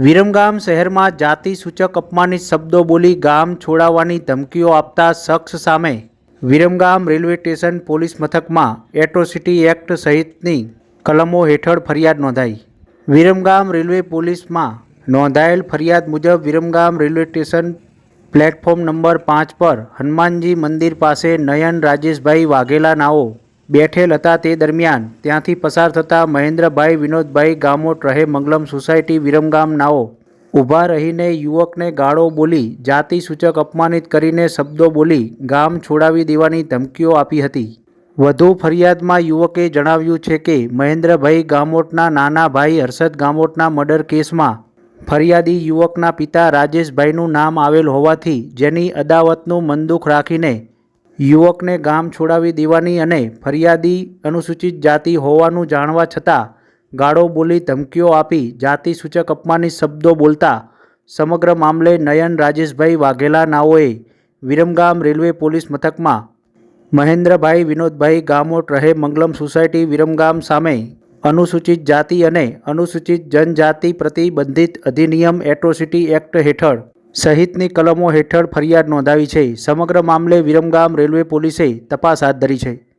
વિરમગામ શહેરમાં જાતિ સૂચક અપમાનિત શબ્દો બોલી ગામ છોડાવવાની ધમકીઓ આપતા શખ્સ સામે વિરમગામ રેલવે સ્ટેશન પોલીસ મથકમાં એટ્રોસિટી એક્ટ સહિતની કલમો હેઠળ ફરિયાદ નોંધાઈ. વિરમગામ રેલવે પોલીસમાં નોંધાયેલ ફરિયાદ મુજબ Viramgam railway station platform number પાંચ પર હનુમાનજી મંદિર પાસે નયન રાજેશભાઈ વાઘેલા નાઓ બેઠેલ હતા તે દરમિયાન ત્યાંથી પસાર થતા મહેન્દ્રભાઈ વિનોદભાઈ ગામોટ રહે મંગલમ સોસાયટી વિરમગામ નાઓ. ઊભા રહીને યુવકને ગાળો બોલી, જાતિ સૂચક અપમાનિત કરીને શબ્દો બોલી, ગામ છોડાવી દેવાની ધમકીઓ આપી હતી. વધુ ફરિયાદમાં યુવકે જણાવ્યું છે કે, મહેન્દ્રભાઈ ગામોટના નાના ભાઈ હર્ષદ ગામોટના મર્ડર કેસમાં ફરિયાદી યુવકના પિતા રાજેશભાઈનું નામ આવેલ હોવાથી જેની અદાવતનું મનદુખ રાખીને યુવકને ગામ છોડાવી દેવાની અને ફરિયાદી અનુસૂચિત જાતિ હોવાનું જાણવા છતાં ગાળો બોલી ધમકીઓ આપી જાતિ સૂચક અપમાનિત શબ્દો બોલતા સમગ્ર મામલે નયન રાજેશભાઈ વાઘેલા નાઓએ વિરમગામ રેલવે પોલીસ મથકમાં મહેન્દ્રભાઈ વિનોદભાઈ ગામોટ રહે મંગલમ સોસાયટી વિરમગામ સામે અનુસૂચિત જાતિ અને અનુસૂચિત જનજાતિ પ્રતિબંધિત અધિનિયમ એટ્રોસિટી એક્ટ હેઠળ સહિતની કલમો હેઠળ ફરિયાદ નોંધાવી છે. સમગ્ર મામલે વિરમગામ રેલવે પોલીસે તપાસ હાથ ધરી છે.